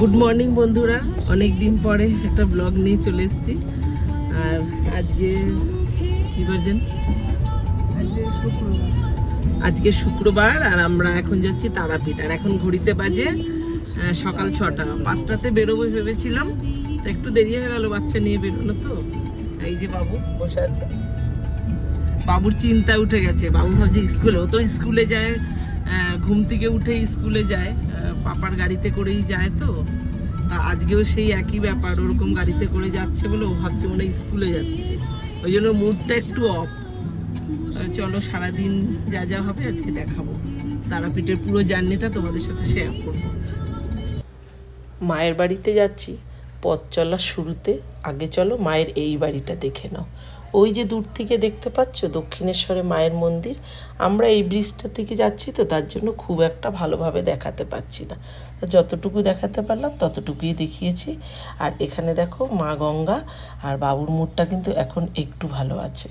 Good morning বন্ধুরা। অনেক দিন পরে একটা ব্লগ নিয়ে চলে এসেছি। আর আজকে কি বাজেন আজকে শুক্রবার, আর আমরা এখন যাচ্ছি তারাপীঠ। আর এখন ঘড়িতে বাজে সকাল ছটা। পাঁচটাতে বেরোবো ভেবেছিলাম, তো একটু দেরি হয়ে গেল বাচ্চা নিয়ে বেরোনো তো। এই যে বাবু বসে আছে। বাবুর চিন্তা উঠে গেছে। বাবু ভাবছে স্কুলে, ও তো স্কুলে যায় ঘুম থেকে উঠে স্কুলে যায়। পাপার গাড়িতে করেই যায় তো। তা আজকেও সেই একই ব্যাপার, ওরকম গাড়িতে করে যাচ্ছে বলে ও ভাবছে মনে স্কুলে যাচ্ছে। ওই জন্য মুডটা একটু অফ চলো সারাদিন যা যা হবে আজকে দেখাবো। তারাপীঠের পুরো জার্নিটা তোমাদের সাথে শেয়ার করব। মায়ের বাড়িতে যাচ্ছি, পথ চলার শুরুতে। আগে চলো মায়ের এই বাড়িটা দেখে নাও। ওই যে দূর থেকে দেখতে পাচ্ছ, দক্ষিণেশ্বরে মায়ের মন্দির, আমরা এই ব্রিজটা থেকে যাচ্ছি তো তার জন্য খুব একটা ভালোভাবে দেখাতে পাচ্ছি না। যতটুকু দেখাতে পারলাম, ততটুকুই দেখিয়েছি। আর এখানে দেখো মা গঙ্গা আর বাবুর মুডটা কিন্তু এখন একটু ভালো আছে।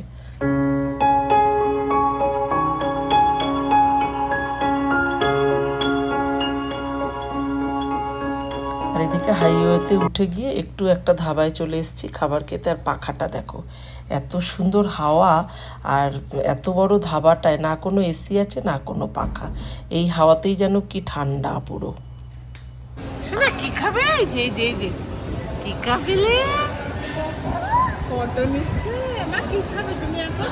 এদিকে হাইওয়েতে উঠে গিয়ে একটু একটা ধাবায় চলে এসেছি খাবার খেতে। আর পাখাটা দেখো এত সুন্দর হাওয়া আর এত বড় ধাবাটায় না কোনো এসি আছে না কোনো পাখা। এই হাওয়াতেই যেন কি ঠান্ডা পুরো। শোনা কি খাবে? এই যে যে যে। কি খাবে? লে ফটো নিচ্ছে। মা কি খাবে তুমি এখন?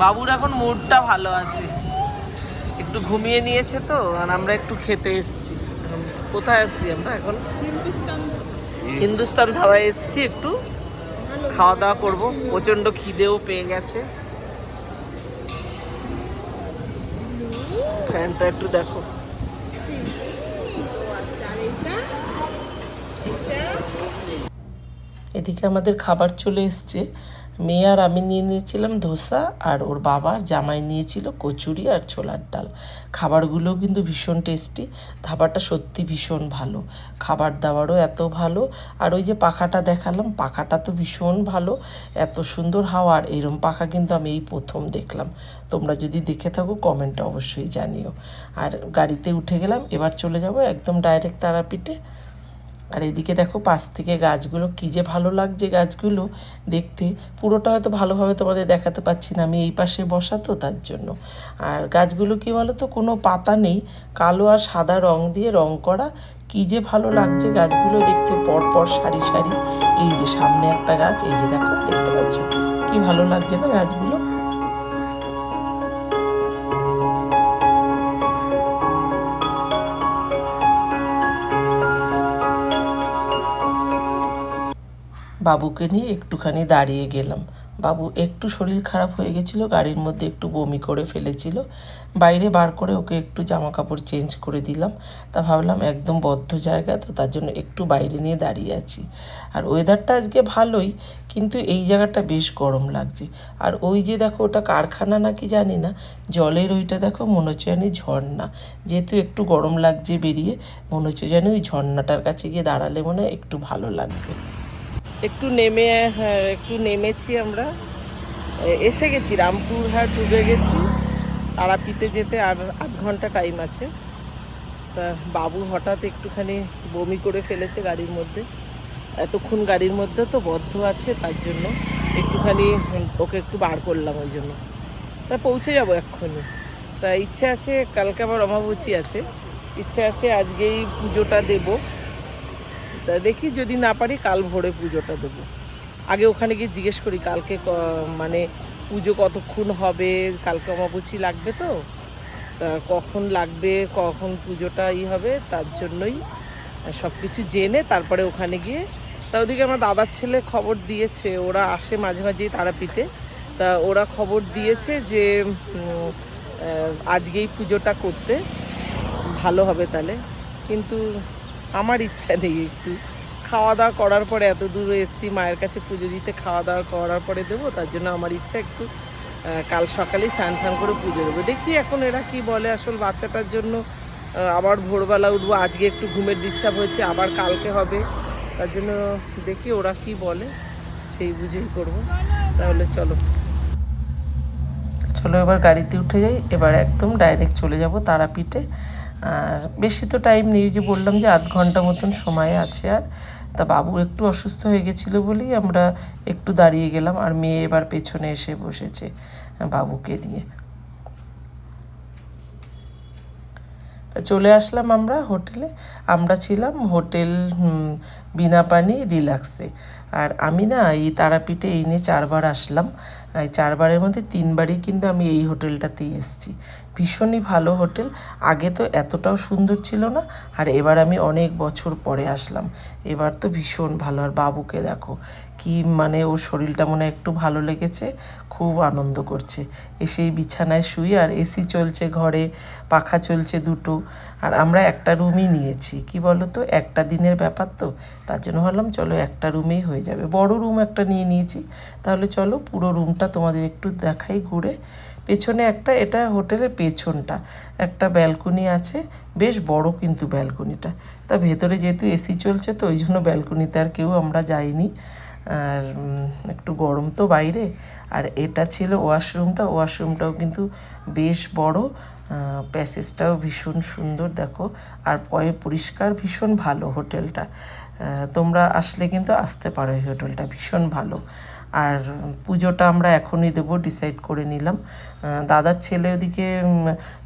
বাবুর এখন মুডটা ভালো আছে। একটু ঘুমিয়ে নিয়েছে তো আর আমরা একটু খেতে এসেছি। কোথায় এসেছি আমরা এখন? হিন্দুস্তান। ধাবায় এসেছি একটু। খাওয়া দাওয়া করব। প্রচণ্ড খিদেও পেয়ে গেছে। ফ্যানটা একটু দেখো। এদিকে আমাদের খাবার চলে এসছে। মেয়ে আর আমি নিয়ে নিয়েছিলাম ধোসা আর ওর বাবার জামাই নিয়েছিল কচুরি আর ছোলার ডাল। খাবারগুলোও কিন্তু ভীষণ টেস্টি। ধাবাটা সত্যি ভীষণ ভালো। খাবার দাবারও এত ভালো। আর ওই যে পাখাটা দেখালাম, পাখাটা তো ভীষণ ভালো। এত সুন্দর হাওয়া আর এরম পাখা কিন্তু আমি এই প্রথম দেখলাম। তোমরা যদি দেখে থাকো কমেন্টে অবশ্যই জানিও। আর গাড়িতে উঠে গেলাম, এবার চলে যাব একদম ডাইরেক্ট তারাপীঠে। আর এদিকে দেখো পাশ থেকে গাছগুলো কী যে ভালো লাগছে গাছগুলো দেখতে। পুরোটা হয়তো ভালোভাবে তোমাদের দেখাতে পাচ্ছি না, আমি এই পাশে বসাতো তার জন্য। আর গাছগুলো কি বলো তো কোনো পাতা নেই, কালো আর সাদা রং দিয়ে রং করা। কী যে ভালো লাগছে গাছগুলো দেখতে পর পর সারি সারি। এই যে সামনে একটা গাছ, এই যে দেখো, দেখতে পাচ্ছ? কি ভালো লাগছে না গাছগুলো? বাবুকে নিয়ে একটুখানি দাঁড়িয়ে গেলাম। বাবু একটু শরীর খারাপ হয়ে গেছিল, গাড়ির মধ্যে একটু বমি করে ফেলেছিল। বাইরে বার করে ওকে একটু জামা কাপড় চেঞ্জ করে দিলাম। তা ভাবলাম একদম বদ্ধ জায়গা, তো তার জন্য একটু বাইরে নিয়ে দাঁড়িয়ে আছি। আর ওয়েদারটা আজকে ভালোই, কিন্তু এই জায়গাটা বেশ গরম লাগছে। আর ওই যে দেখো, ওটা কারখানা নাকি জানি না, জলের ওইটা দেখো, মনে হচ্ছে জানি ঝর্ণা। যেহেতু একটু গরম লাগছে বেরিয়ে, মনে হচ্ছে যেন ওই ঝর্ণাটার কাছে গিয়ে দাঁড়ালে মনে হয় একটু ভালো লাগবে। একটু নেমে হ্যাঁ, একটু নেমেছি আমরা। এসে গেছি রামপুরহাট ডুবে গেছি। তারাপীঠে যেতে আর আধ ঘণ্টা টাইম আছে। তা বাবু হঠাৎ একটুখানি বমি করে ফেলেছে গাড়ির মধ্যে। এতক্ষণ গাড়ির মধ্যে তো বদ্ধ আছে তার জন্য একটুখানি ওকে একটু বার করলাম ওই জন্য। তা পৌঁছে যাব এক্ষুনি। তা ইচ্ছে আছে কালকে আবার অমাবচি আছে। ইচ্ছে আছে আজকেই পুজোটা দেবো। তা দেখি যদি না পারি, কাল ভোরে পুজোটা দেবো। আগে ওখানে গিয়ে জিজ্ঞেস করি, কালকে মানে পুজো কতক্ষণ হবে? কালকে অমাবুচি লাগবে তো? তা কখন লাগবে, কখন পুজোটা ই হবে, তার জন্যই সব কিছু জেনে তারপরে ওখানে গিয়ে, তা ওদিকে আমার দাদার ছেলে খবর দিয়েছে, ওরা আসে মাঝে মাঝেই তারাপীঠে। তা ওরা খবর দিয়েছে যে আজকেই পুজোটা করতে, ভালো হবে তাহলে। কিন্তু আমার ইচ্ছা নেই একটু। খাওয়া দাওয়া করার পরে এত দূরে এসছি, মায়ের কাছে পুজো দিতে খাওয়া দাওয়া করার পরে দেবো, তার জন্য আমার ইচ্ছা একটু কাল সকালেই স্নান টান করে পুজো দেবো। দেখি এখন এরা কি বলে, আসল বাচ্চাটার জন্য আবার ভোরবেলা উঠবো, আজকে একটু ঘুমের ডিস্টার্ব হয়েছে, আবার কালকে হবে। তার জন্য দেখি ওরা কি বলে, সেই বুঝেই করব। তাহলে চলো। চলো এবার গাড়িতে উঠে যাই, এবার একদম ডাইরেক্ট চলে যাব তারাপীঠে। আর বেশি তো টাইম নেই যে বললাম যে আধ ঘণ্টা মতন সময় আছে আর। তা বাবু একটু অসুস্থ হয়ে গেছিল বলেই আমরা একটু দাঁড়িয়ে গেলাম আর মেয়ে এবার পেছনে এসে বসেছে, বাবুকে নিয়ে। তা চলে আসলাম আমরা হোটেলে। আমরা ছিলাম হোটেল বিনা পানি রিল্যাক্সে। আর আমি না এই তারাপীঠে এই নিয়ে চারবার আসলাম। এই চারবারের মধ্যে তিনবারই কিন্তু আমি এই হোটেলটাতেই এসেছি। ভীষণই ভালো হোটেল। আগে তো এতটাও সুন্দর ছিল না, আর এবার আমি অনেক বছর পরে আসলাম। এবার তো ভীষণ ভালো। আর বাবুকে দেখো কি মানে ওর শরীরটা মনে একটু ভালো লেগেছে, খুব আনন্দ করছে। এসেই বিছানায় শুয়ে আর এসি চলছে ঘরে, পাখা চলছে দুটো। আর আমরা একটা রুমই নিয়েছি। কি বলো তো একটা দিনের ব্যাপার তো। তার জন্য ভাবলাম চলো একটা রুমেই হয়ে যাবে। বড় রুম একটা নিয়ে নিয়েছি। তাহলে চলো পুরো রুমটা তোমাদের একটু দেখাই ঘুরে। পেছনে একটা, এটা হোটেলের পেছনটা। একটা ব্যালকনি আছে। বেশ বড় কিন্তু ব্যালকনিটা। তা ভেতরে যেহেতু এসি চলছে তো, ওই জন্য ব্যালকনিতে আর কেউ আমরা যাইনি। আর একটু গরম তো বাইরে। আর এটা ছিল ওয়াশরুমটা, ওয়াশরুমটাও কিন্তু বেশ বড়। প্যাসেজটাও ভীষণ সুন্দর, দেখো। আর পয়ে, পরিষ্কার ভীষণ ভালো হোটেলটা। তোমরা আসলে কিন্তু আসতে পারো এই হোটেলটা, ভীষণ ভালো। আর পুজোটা আমরা এখনই দেবো ডিসাইড করে নিলাম। দাদার ছেলে ওদিকে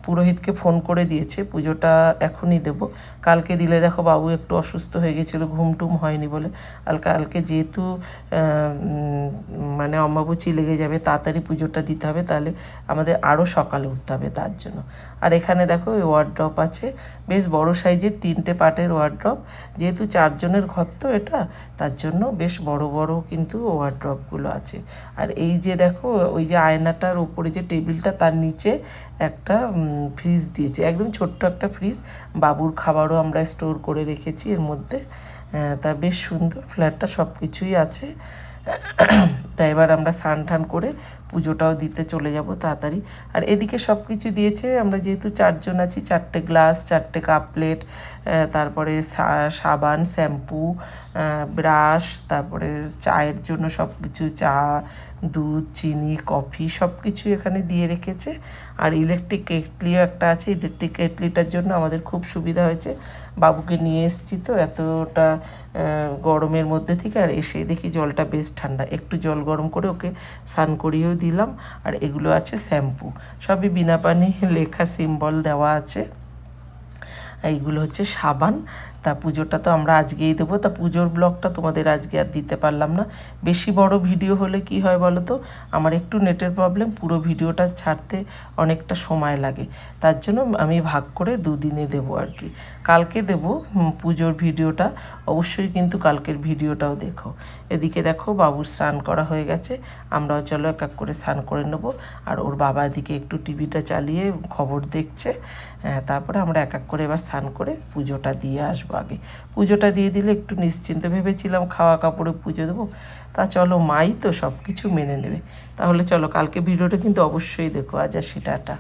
পুরোহিতকে ফোন করে দিয়েছে, পুজোটা এখনই দেব। কালকে দিলে দেখো বাবু একটু অসুস্থ হয়ে গেছিল, ঘুম টুম হয়নি বলে। আর কালকে যেহেতু মানে অম্বাবুচি লেগে যাবে, তাড়াতাড়ি পুজোটা দিতে হবে, তাহলে আমাদের আরও সকালে উঠতে হবে তার জন্য। আর এখানে দেখো ওই ওয়ার্ড্রপ আছে, বেশ বড় সাইজের তিনটে পার্টের ওয়ার্ড্রপ যেহেতু চারজনের ঘর তো এটা, তার জন্য বেশ বড় বড় কিন্তু ওয়ার্ড্রপগুলো আছে। আর এই যে দেখো, ওই যে আয়নাটার উপরে যে টেবিলটা, তার নিচে একটা ফ্রিজ দিয়েছে, একদম ছোট্ট একটা ফ্রিজ বাবুর খাবারও আমরা স্টোর করে রেখেছি এর মধ্যে। তা বেশ সুন্দর ফ্ল্যাটটা সব কিছুই আছে। তাই এবার আমরা স্নান টান করে পুজোটাও দিতে চলে যাব তাড়াতাড়ি। আর এদিকে সব কিছু দিয়েছে, আমরা যেহেতু চারজন আছি, চারটে গ্লাস, চারটে কাপ প্লেট তারপরে সাবান, শ্যাম্পু ব্রাশ, তারপরে চায়ের জন্য সব কিছু চা, দুধ, চিনি, কফি সব কিছু এখানে দিয়ে রেখেছে। আর ইলেকট্রিক কেটলিও একটা আছে, ইলেকট্রিক কেটলিটার জন্য আমাদের খুব সুবিধা হয়েছে। বাবুকে নিয়ে এসেছি তো, এতটা গরমের মধ্যে থেকে, আর এসে দেখি জলটা বেশ ঠান্ডা, একটু জল গরম করে ওকে স্নান করিয়েও দিলাম। আর এগুলো আছে শ্যাম্পু। সবই বিনা পানি লেখা সিম্বল দেওয়া আছে। এইগুলো হচ্ছে সাবান। তা পুজোটা তো আমরা আজকেই দেবো। তা পুজোর ব্লগটা তোমাদের আজকে আর দিতে পারলাম না। বেশি বড় ভিডিও হলে কি হয় বলো তো? আমার একটু নেটের প্রবলেম পুরো ভিডিওটা ছাড়তে অনেকটা সময় লাগে। তার জন্য আমি ভাগ করে দুদিনে দেবো আর কি। কালকে দেবো পুজোর ভিডিওটা। অবশ্যই কিন্তু কালকের ভিডিওটাও দেখো। এদিকে দেখো বাবুর স্নান করা হয়ে গেছে। আমরাও চলো এক এক করে স্নান করে নেব। আর ওর বাবা এদিকে একটু টিভিটা চালিয়ে খবর দেখছে। হ্যাঁ, তারপরে আমরা এক এক করে এবার স্নান করে পুজোটা দিয়ে আসব আগে পুজোটা দিয়ে দিলে একটু নিশ্চিন্ত ভেবেছিলাম খাওয়া কাপড়ে পুজো দেবো। তা চলো মাই তো সব কিছু মেনে নেবে। তাহলে চলো, কালকে ভিডিওটা কিন্তু অবশ্যই দেখো। আজ আর সেটাটা